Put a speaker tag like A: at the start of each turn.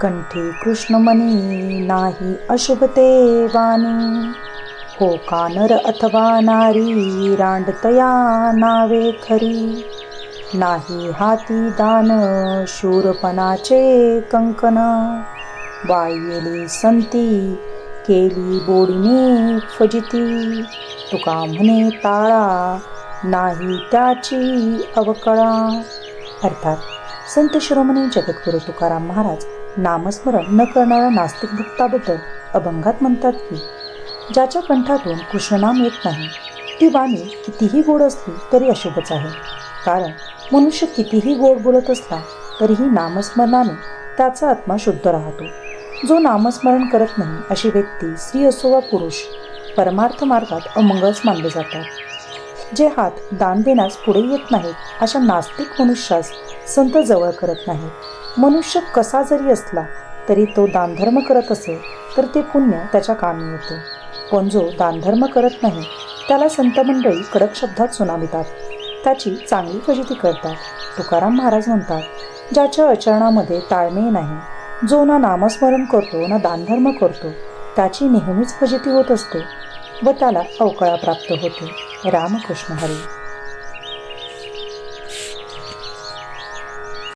A: कंठी कृष्णमणी नाही अशुभते वाणी हो कानर अथवा नारी रांडतया नावे खरी. नाही हाती दान शूरपणाचे कंकन वायली संती केली बोडीने फजिती. तुका म्हणे ताळा नाही त्याची अवकळा. अर्थात संत शिरोमणी जगद्गुरु तुकाराम महाराज नामस्मरण न करणाऱ्या नास्तिक भक्ताबद्दल अभंगात म्हणतात की ज्याच्या कंठातून कृष्णनाम येत नाही ती वाणी कितीही गोड असली तरी अशुभच आहे. कारण मनुष्य कितीही गोड बोलत असला तरीही नामस्मरणाने त्याचा आत्मा शुद्ध राहतो. जो नामस्मरण करत नाही अशी व्यक्ती स्त्री असो वा पुरुष परमार्थ मार्गात अमंगस मानले जातात. जे हात दान देण्यास पुढे येत नाहीत अशा नास्तिक मनुष्यास संत जवळ करत नाही. मनुष्य कसा जरी असला तरी तो दानधर्म करत असेल तर ते पुण्य त्याच्या कामी येते. पण जो दानधर्म करत नाही त्याला संत मंडळी कडक शब्दात सुनावितात त्याची चांगली फजिती करतात. तुकाराम महाराज म्हणतात ज्याच्या आचरणामध्ये ताळमेळ नाही जो ना नामस्मरण करतो ना दानधर्म करतो त्याची नेहमीच फजिती होत असते व त्याला अवकळा प्राप्त होते. रामकृष्ण हरी.